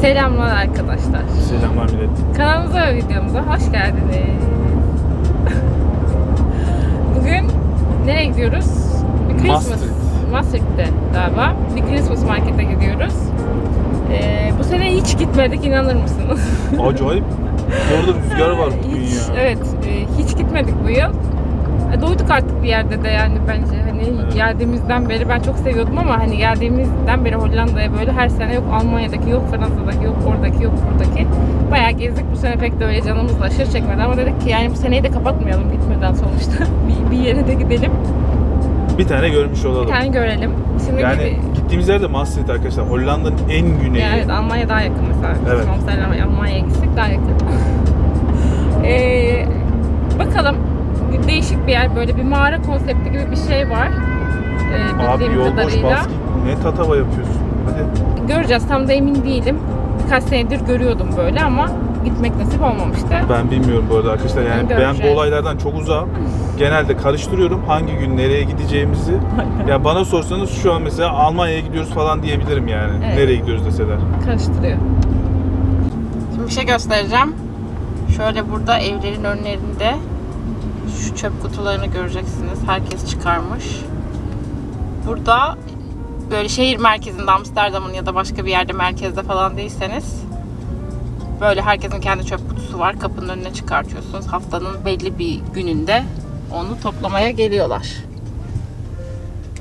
Selamlar arkadaşlar. Selamlar millet. Kanalımıza ve videomuza hoş geldiniz. Bugün nereye gidiyoruz? Bir Christmas. Maastricht. Maastricht'te galiba. Bir Christmas markete gidiyoruz. Ee, bu sene hiç gitmedik inanır mısınız? Acayip. Orada rüzgar var bugün hiç, ya. Evet, e, hiç gitmedik bu yıl. E, Doyduk artık bir yerde de yani bence. Hani Evet. geldiğimizden beri ben çok seviyordum ama hani geldiğimizden beri Hollanda'ya böyle her sene yok Almanya'daki, yok Fransa'daki, yok oradaki, yok buradaki. Bayağı gezdik. Bu sene pek de öyle canımız da aşırı çekmedi ama dedik ki yani bu seneyi de kapatmayalım gitmeden sonuçta. bir, bir yere de gidelim. Bir tane görmüş olalım. Bir tane görelim. Şimdi yani gibi- gittiğimiz yer de Maastricht arkadaşlar. Hollanda'nın en güneyi. Yani evet Almanya daha yakın mesela. Evet. Mesela Almanya'ya gitsek daha yakın. Ee, bakalım değişik bir yer böyle bir mağara konsepti gibi bir şey var. Ee, Abi yol boş kadarıyla. bas git. Ne tatava yapıyorsun? Hadi. Göreceğiz tam da emin değilim. Birkaç senedir görüyordum böyle ama gitmek nasip olmamıştı. Ben bilmiyorum bu arada arkadaşlar. Yani Ben ben, bu olaylardan çok uzağım. Genelde karıştırıyorum hangi gün nereye gideceğimizi. ya bana sorsanız şu an mesela Almanya'ya gidiyoruz falan diyebilirim yani. Evet. Nereye gidiyoruz deseler. karıştırıyor. Şimdi bir şey göstereceğim. Şöyle burada evlerin önlerinde şu çöp kutularını göreceksiniz. Herkes çıkarmış. Burada böyle şehir merkezinde Amsterdam'ın ya da başka bir yerde merkezde falan değilseniz böyle herkesin kendi çöp kutusu var. Kapının önüne çıkartıyorsunuz. Haftanın belli bir gününde onu toplamaya geliyorlar.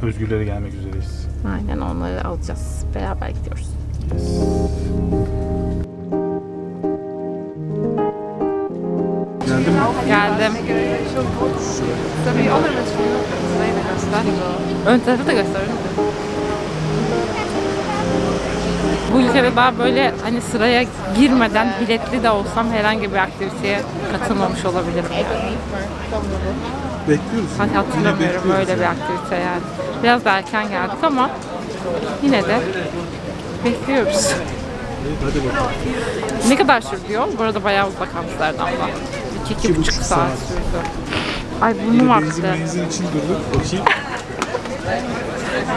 Özgürlere gelmek üzereyiz. Aynen onları alacağız. Beraber gidiyoruz. Geldin mi? Geldim. Tabii olur mu? Sırayı da göster. Ön tarafı da göster. Bu ülkede daha böyle hani sıraya girmeden biletli de olsam herhangi bir aktiviteye katılmamış olabilirim yani. Bekliyoruz. Hani hatırlamıyorum öyle bir aktivite yani. Biraz da erken geldik ama yine de bekliyoruz. Hadi bakalım. Ne kadar sürdü? Bu arada bayağı uzak Amsterdam'dan. İki, iki, buçuk saat, sürdü. Ay burnum Benzin aktı. benzin için durduk. Bakayım.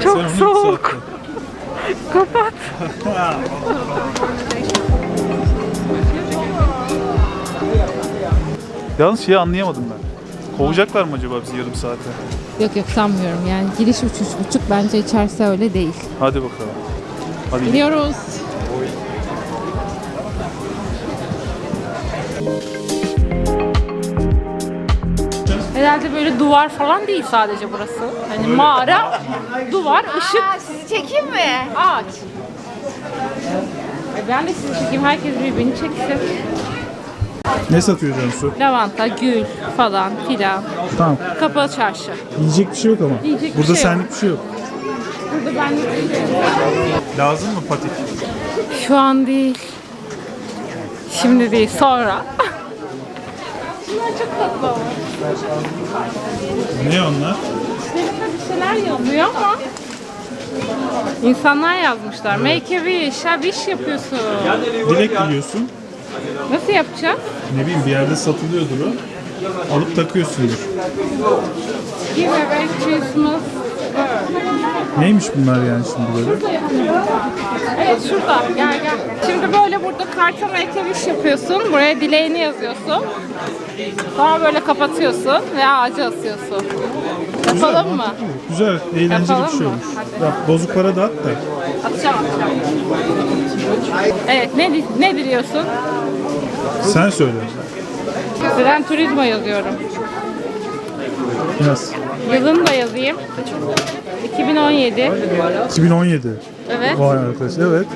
Çok Sen onu soğuk. yükselttin. Kapat. Yalnız şeyi anlayamadım ben. Kovacaklar mı acaba bizi yarım saate? Yok yok sanmıyorum yani. Giriş üç, üç buçuk bence içerisi öyle değil. Hadi bakalım. Hadi Gidiyoruz. Herhalde böyle duvar falan değil sadece burası. Hani mağara, duvar, ışık, Sizi çekeyim mi? ağaç. E ben de sizi çekeyim. Herkes birbirini çeksin. Ne satıyor Cansu? Lavanta, gül falan filan. Tamam. Kapalı çarşı. Yiyecek bir şey yok ama. Yiyecek bir Burada şey yok. senlik bir şey yok. Burada ben Lazım mı patik? Şu an değil. Şimdi değil, sonra. Bunlar çok tatlı ama. Ne onlar? Üstlerinde bir şeyler yazıyor ama insanlar yazmışlar. Make a wish, ha wish yapıyorsun. Dilek diliyorsun. Nasıl yapacağız? Ne bileyim bir yerde satılıyordur o. Alıp takıyorsundur. Give a Merry Christmas. Neymiş bunlar yani şimdi böyle? Evet şurada, gel gel. Şimdi böyle burada karta wish yapıyorsun. Buraya dileğini yazıyorsun. Sonra böyle kapatıyorsun ve ağaca asıyorsun. Yapalım mı? mantıklı. Güzel, eğlenceli Yapalım bir şey mı? olmuş. Hadi. Ya, bozuk para dağıt da. Atacağım atacağım. Evet ne, di- ne diliyorsun? Sen söyle. Gran Turismo yazıyorum. Biraz. Yılını da yazayım. 2017. 2017. Evet. Vay arkadaş. Evet.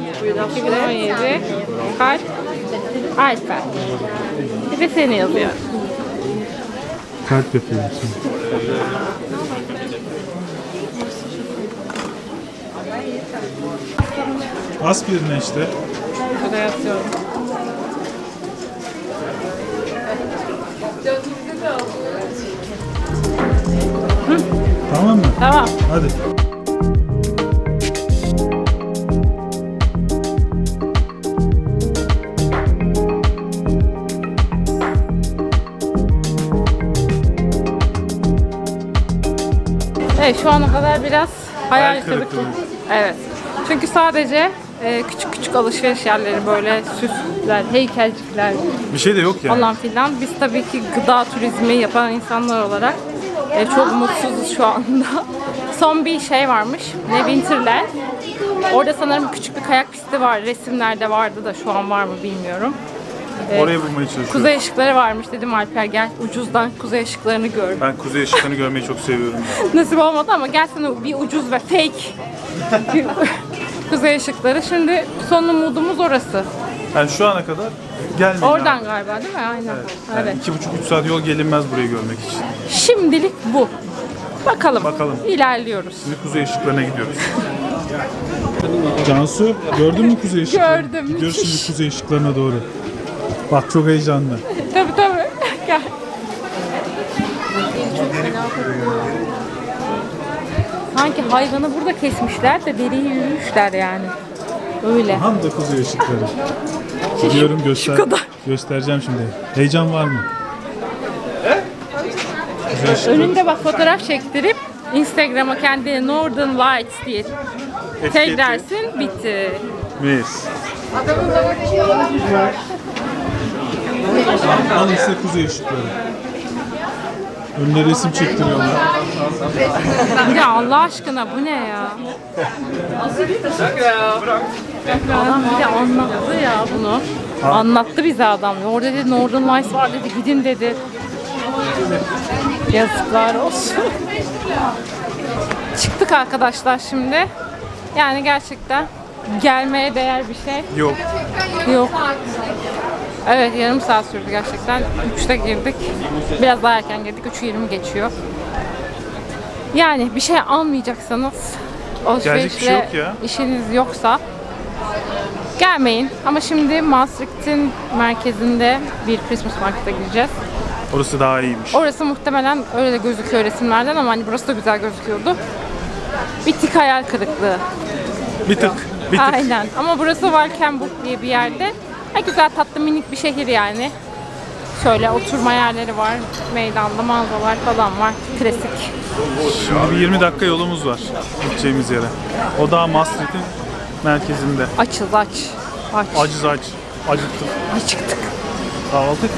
2017. Kalp. Alper. Bir de seni yazıyor. Kalp yapıyorum şimdi. Aspirin işte. Şurada yazıyorum. Tamam. Hadi. Evet şu ana kadar biraz hayal kırıklığı. Evet. Çünkü sadece e, küçük küçük alışveriş yerleri böyle süsler, heykelcikler Bir şey de yok yani. falan filan. Biz tabii ki gıda turizmi yapan insanlar olarak e, çok mutsuzuz şu anda. Son bir şey varmış. Ne Winterland. Orada sanırım küçük bir kayak pisti var. Resimlerde vardı da şu an var mı bilmiyorum. E, Orayı bulmaya çalışıyorum. Kuzey ışıkları varmış dedim Alper gel ucuzdan kuzey ışıklarını gör. Ben kuzey ışıklarını görmeyi çok seviyorum. Nasip olmadı ama gel sana bir ucuz ve fake bir kuzey ışıkları. Şimdi son umudumuz orası. Yani şu ana kadar gelmeyin Oradan abi. galiba değil mi? Aynen. Yani Evet. iki buçuk üç saat yol gelinmez burayı görmek için. Şimdilik bu. Bakalım. Bakalım. İlerliyoruz. Şimdi kuzey ışıklarına gidiyoruz. Cansu gördün mü kuzey ışıklarını? Gördüm, Gidiyoruz şimdi kuzey ışıklarına doğru. Bak çok heyecanlı. Tabii tabii. Gel. Sanki hayvanı burada kesmişler de deriyi yürümüşler yani. Öyle. Tam da kuzey ışıkları. Gidiyorum göster. kadar. Göstereceğim şimdi. Heyecan var mı? Işıkları. Önünde bak fotoğraf çektirip Instagram'a kendine Northern Lights diye taglersin bitti. Mis. Al işte kuzey ışıkları. Önüne resim çektiriyorlar. Ya Allah aşkına bu ne ya? Adam bir de anlattı ya bunu. Anlattı bize adam. Orada dedi Northern Lights var dedi gidin dedi. Yazıklar olsun. Çıktık arkadaşlar şimdi. Yani gerçekten gelmeye değer bir şey Yok. yok. Evet yarım saat sürdü gerçekten. 3'te girdik. Biraz daha erken girdik. 3.20 geçiyor. Yani bir şey almayacaksanız bir alışverişle şey yok ya. işiniz yoksa gelmeyin. Ama şimdi Maastricht'in merkezinde bir Christmas markete gireceğiz. Orası daha iyiymiş. Orası muhtemelen öyle de gözüküyor resimlerden ama hani burası da güzel gözüküyordu. Bir tık hayal kırıklığı. Bir tık. Bir tık. Aynen. Ama burası Walkenburg diye bir yerde. Ha, güzel tatlı minik bir şehir yani. Şöyle oturma yerleri var. Meydanda mağazalar falan var. Klasik. Şimdi bir 20 dakika yolumuz var gideceğimiz yere. O da Maastricht'in merkezinde. Açız aç. Aç. Acız aç. Acıktık. Acıktık. Kahvaltı mı?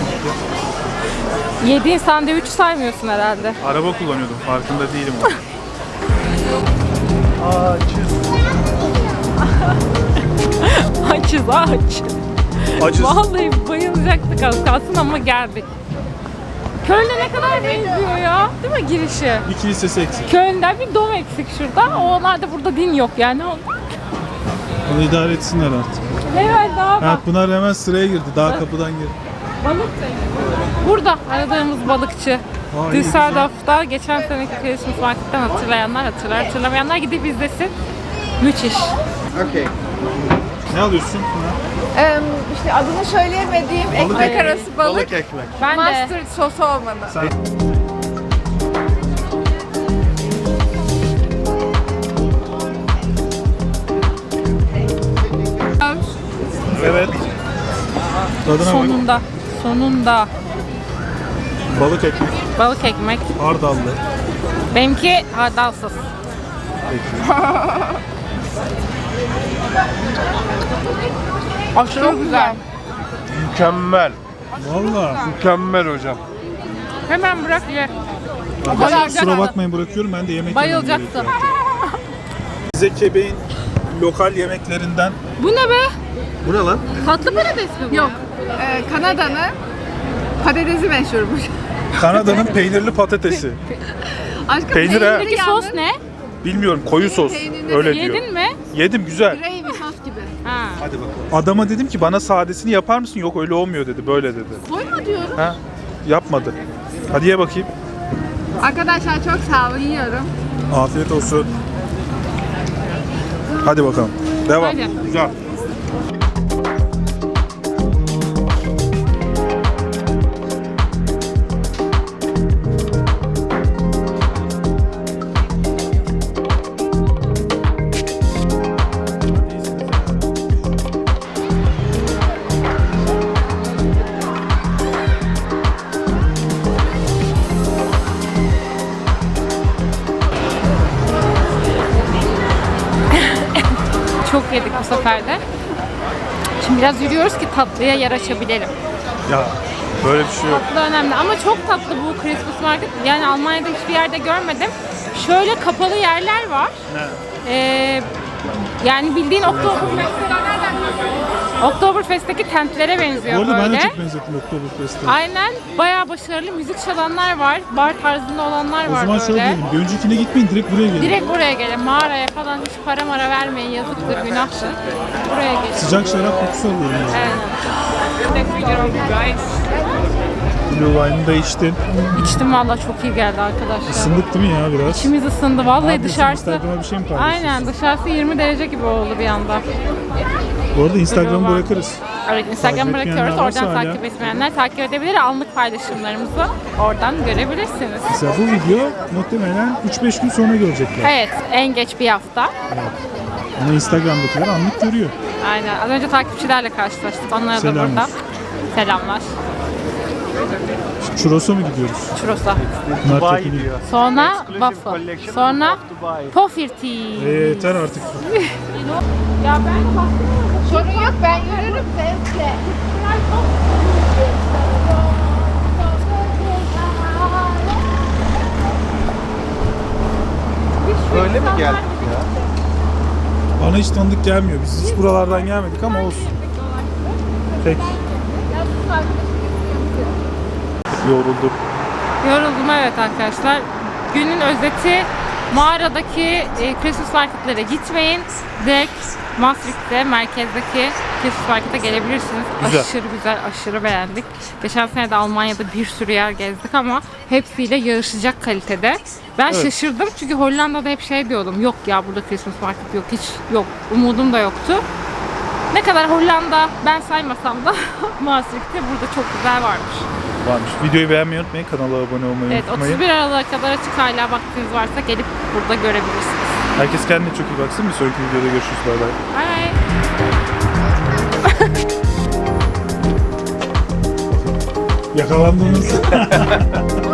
Yediğin sandviçi saymıyorsun herhalde. Araba kullanıyordum. Farkında değilim o. Acız. Açız aç. Acız. Vallahi bayılacaktık az kalsın ama geldik. Köln'e ne kadar benziyor ya. Değil mi girişi? Bir kilisesi eksik. Köln'den bir dom eksik şurada. Onlar burada din yok yani. Onu idare etsinler artık. Evet daha Ha, Pınar hemen sıraya girdi. Daha kapıdan girdi. Balık Burada aradığımız balıkçı. Aa, iyi, Düsseldorf'ta geçen seneki Christmas marketten hatırlayanlar hatırlar. Hatırlamayanlar gidip izlesin. Müthiş. Ne alıyorsun? Ee, işte adını söyleyemediğim ekmek arası balık. ekmek. Ben de Mustard sosu olmalı. Evet. Tadına bak. sonunda sonunda Balık ekmek. balık ekmek. Hardallı. Benimki hardalsız. Aşırı güzel. Mükemmel. Valla. Mükemmel hocam. Hemen bırak ye. Kusura bakmayın bırakıyorum. Ben de yemek yemem Bayılacaksın. gerekiyor. Bize Kebeğin lokal yemeklerinden. Bu ne be? Bu ne lan? Tatlı patates mi bu? Yok. Ee, Kanada'nın patatesi meşhurmuş. Kanada'nın peynirli patatesi. Aşkım Peynir ha. Peki sos ne? Bilmiyorum koyu sos. Peynirli Öyle diyor. Yedin mi? Yedim güzel. Gravy sos gibi. Ha. Adama dedim ki bana sadesini yapar mısın? Yok öyle olmuyor dedi. Böyle dedi. Koyma diyorum. Ha? Yapmadı. Hadi ye bakayım. Arkadaşlar çok sağ olun yiyorum. Afiyet olsun. Hadi bakalım. Devam. Hadi. Güzel. Sefer de. Şimdi biraz yürüyoruz ki tatlıya yer açabilelim. Ya böyle bir şey yok. Tatlı önemli ama çok tatlı bu Christmas market. Yani Almanya'da hiçbir yerde görmedim. Şöyle kapalı yerler var. Ee, yani bildiğin Oktoberfest'te Oktoberfest'teki tentlere benziyor Bu arada böyle. ben de çok benzettim Oktoberfest'e. Aynen bayağı başarılı müzik çalanlar var. Bar tarzında olanlar O var zaman böyle. şöyle diyelim. Bir öncekine gitmeyin direkt buraya gelin. Direkt buraya gelin. Mağaraya falan hiç para mara vermeyin. Yazıktır, günahtır. Buraya gelin. Sıcak şarap kokusu alıyorum. yani. Aynen. Blue Wine'ı da içtin. İçtim valla çok iyi geldi arkadaşlar. Isındık değil mi ya biraz? İçimiz ısındı. Ne Vallahi yapıyorsun? dışarısı... Instagram'a bir şey mi paylaşıyorsun? Aynen dışarısı 20 derece gibi oldu bir anda. Bu arada Instagram'ı bırakırız. Evet Instagram Takip bırakıyoruz. varsa Oradan hala. takip etmeyenler takip edebilir. Anlık paylaşımlarımızı oradan görebilirsiniz. Mesela bu video muhtemelen 3-5 gün sonra görecekler. Evet en geç bir hafta. Ama Instagram'dakiler anlık görüyor. Aynen. Az önce takipçilerle karşılaştık. Onlara da Selamlar. burada. Selamlar. Churros'a mı gidiyoruz? Churros'a. Bunlar çekiliyor. Sonra waffle. Sonra pofirti. E, yeter artık. Ya ben Sorun yok ben yürürüm zevkle. Böyle mi geldik ya? Bana hiç tanıdık gelmiyor. Biz hiç buralardan gelmedik ama olsun. Peki. Yoruldum. Yoruldum evet arkadaşlar. Günün özeti mağaradaki e, Christmas marketlere gitmeyin. Direkt Maastricht'te merkezdeki Christmas markete gelebilirsiniz. Güzel. Aşırı güzel, aşırı beğendik. Geçen sene de Almanya'da bir sürü yer gezdik ama hepsiyle yarışacak kalitede. Ben Evet. şaşırdım çünkü Hollanda'da hep şey diyordum. Yok ya burada Christmas market yok. Hiç yok. Umudum da yoktu. Ne kadar Hollanda ben saymasam da Maastricht'te burada çok güzel varmış. Varmış. Videoyu beğenmeyi unutmayın. Kanala abone olmayı Evet unutmayın. 31 Aralık'a kadar açık hala vaktiniz varsa gelip burada görebilirsiniz. Herkes kendine çok iyi baksın. Bir sonraki videoda görüşürüz. Bay bay. Bye. Yakalandınız.